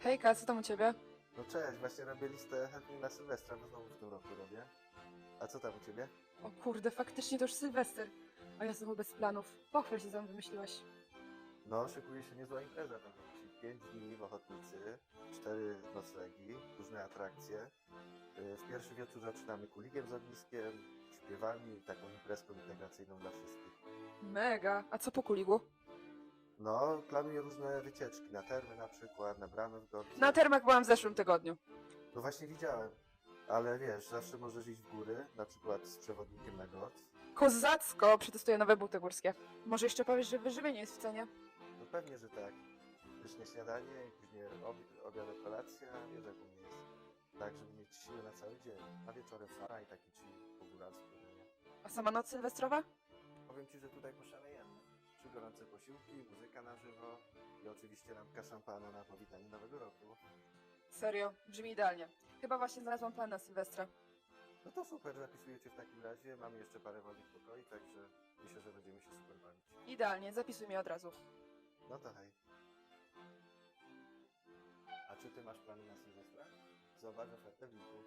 Hejka, co tam u ciebie? No cześć, właśnie robię listę chętnych na Sylwestra, bo znowu w tym roku robię. A co tam u ciebie? O kurde, faktycznie to już Sylwester. A ja znowu bez planów. Pochwal się, co tam wymyśliłeś. No, szykuje się niezła impreza, tam ci 5 dni w Ochotnicy, 4 noclegi, różne atrakcje. Y, W pierwszy wieczór zaczynamy kulikiem z ogniskiem, śpiewami i taką imprezką integracyjną dla wszystkich. Mega. A co po kuligu? No, planuję różne wycieczki, na termy na przykład, na bramę w Gorce. Na termach byłam w zeszłym tygodniu. No właśnie widziałem. Ale wiesz, zawsze możesz iść w góry, na przykład z przewodnikiem na Gorc. Kozacko! Przetestuję nowe buty górskie. Może jeszcze powiesz, że wyżywienie jest w cenie? No pewnie, że tak. Pyszne śniadanie i później obi- obiad, kolacja, mnie jest. Tak, żeby mieć siłę na cały dzień. A wieczorem sara i taki chill po góralsku, no nie? A sama noc sylwestrowa? Powiem Ci, że tutaj poszalejemy. Trzy gorące posiłki, muzyka na żywo i oczywiście lampka szampana na powitanie Nowego Roku. Serio, brzmi idealnie. Chyba właśnie znalazłam plan na Sylwestra. No to super, zapisuję Cię w takim razie. Mamy jeszcze parę wolnych pokoi, także myślę, że będziemy się super bawić. Idealnie, zapisuj mnie od razu. No to hej. A czy Ty masz plany na Sylwestra? Zobacz ofertę w linku.